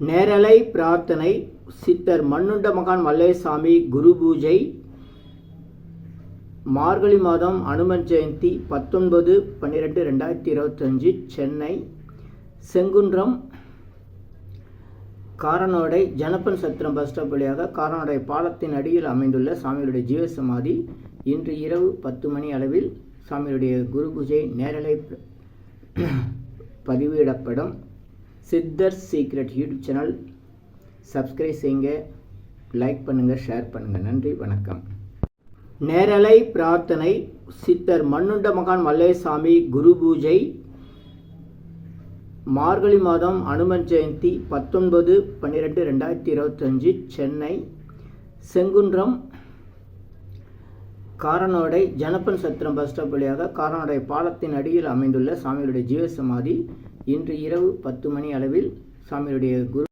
நேரலை பிரார்த்தனை சித்தர் மண்ணுண்ட மகான் மல்லேசாமி குரு பூஜை. மார்கழி மாதம் அனுமன் ஜெயந்தி பத்தொன்பது பன்னிரெண்டு ரெண்டாயிரத்தி இருபத்தஞ்சு சென்னை. செங்குன்றம் காரனோடை ஜனப்பன் சத்திரம் பஸ் ஸ்டாப் வழியாக காரனோடை பாலத்தின் அடியில் அமைந்துள்ள சாமியுடைய ஜீவசமாதி இன்று இரவு பத்து மணி அளவில் சாமியுடைய குரு பூஜை நேரலை பதிவிடப்படும். Siddhar secret YouTube channel subscribe செய்யுங்க லைக் பண்ணுங்கள் ஷேர் பண்ணுங்கள் நன்றி வணக்கம். நேரலை பிரார்த்தனை சித்தர் மண்ணுண்ட மகான் மல்லேசாமி குரு பூஜை மார்கழி மாதம் அனுமன் ஜெயந்தி பத்தொன்பது பன்னிரெண்டு ரெண்டாயிரத்தி இருபத்தஞ்சு சென்னை செங்குன்றம் காரனோடை ஜனப்பன் சத்திரம் பஸ் ஸ்டாப் வழியாக காரனோடை பாலத்தின் அடியில் அமைந்துள்ள சாமியுடைய ஜீவசமாதி இன்று இரவு பத்து மணி அளவில் சாமியுடைய குரு